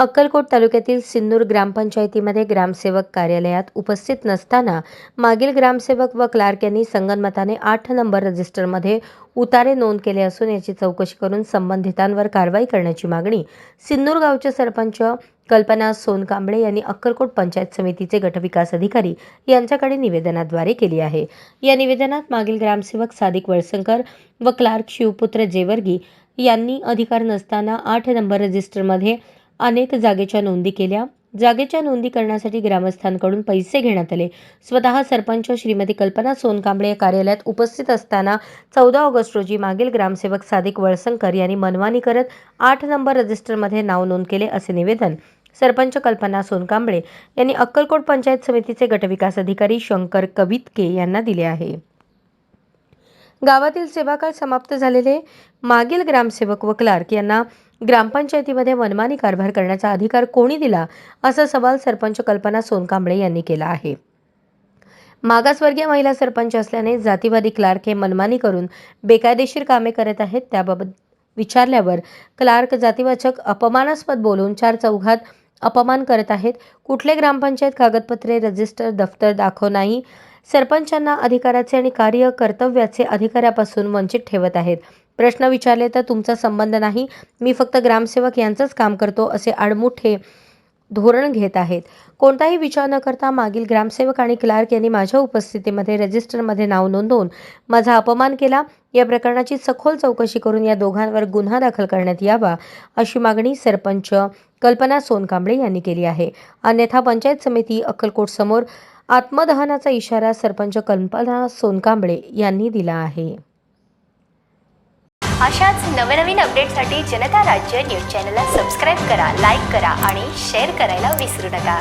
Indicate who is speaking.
Speaker 1: अक्कलकोट तालुक्यातील सिन्नूर ग्रामपंचायतीमध्ये ग्रामसेवक कार्यालयात उपस्थित नसताना मागील ग्रामसेवक व क्लार्क यांनी संगनमताने आठ नंबर रजिस्टरमध्ये उतारे नोंद केले असून याची चौकशी करून संबंधितांवर कारवाई करण्याची मागणी सिन्नूर गावचे सरपंच कल्पना सोनकांबळे यांनी अक्कलकोट पंचायत समितीचे गटविकास अधिकारी यांच्याकडे निवेदनाद्वारे केली आहे. या निवेदनात मागील ग्रामसेवक सादिक वळसंकर व क्लार्क शिवपुत्र जेवर्गी यांनी अधिकार नसताना आठ नंबर रजिस्टरमध्ये अनेक जागेच्या नोंदी केल्या. जागेच्या नोंदी करण्यासाठी ग्रामस्थांकडून पैसे घेण्यात आले. स्वतः सरपंच श्रीमती कल्पना सोनकांबळे या कार्यालयात उपस्थित असताना चौदा ऑगस्ट रोजी मागील ग्रामसेवक सादिक वळसंकर यांनी मनमानी करत आठ नंबर रजिस्टरमध्ये नाव नोंद केले असे निवेदन सरपंच कल्पना सोनकांबळे यांनी अक्कलकोट पंचायत समितीचे गटविकास अधिकारी शंकर कवितके यांना दिले आहे. गावातील सेवाकाळ समाप्त झालेले मागील ग्रामसेवक व क्लार्क यांना ग्रामपंचायतीमध्ये मनमानी कारभार करण्याचा अधिकार कोणी दिला असा सवाल सरपंच कल्पना सोनकांबळे यांनी केला आहे. मागासवर्गीय महिला सरपंच असल्याने जातीवादी क्लार्क हे मनमानी करून बेकायदेशीर कामे करत आहेत त्याबाबत विचारल्यावर क्लार्क जातीवाचक अपमानास्पद बोलून चार चौघात अपमान करत आहेत. कुठले ग्रामपंचायत कागदपत्रे रजिस्टर दफ्तर दाखव नाही सरपंचांना अधिकाराचे आणि कार्य कर्तव्याचे अधिकाऱ्यापासून वंचित ठेवत आहेत. प्रश्न विचारले तर तुमचा संबंध नाही. मी फक्त ग्रामसेवक यांचंच काम करतो असे आडमुठे धोरण घेत आहेत. कोणताही विचार न करता मागील ग्रामसेवक आणि क्लार्क यांनी माझ्या उपस्थितीमध्ये रजिस्टरमध्ये नाव नोंदवून माझा अपमान केला. या प्रकरणाची सखोल चौकशी करून या दोघांवर गुन्हा दाखल करण्यात यावा अशी मागणी सरपंच कल्पना सोनकांबळे यांनी केली आहे. अन्यथा पंचायत समिती अक्कलकोट समोर आत्मदहनाचा इशारा सरपंच कल्पना सोनकांबळे यांनी दिला आहे.
Speaker 2: अशाच नवनवीन अपडेटसाठी जनता राज्य न्यूज चॅनलला सबस्क्राईब करा लाईक करा आणि शेअर करायला विसरू नका.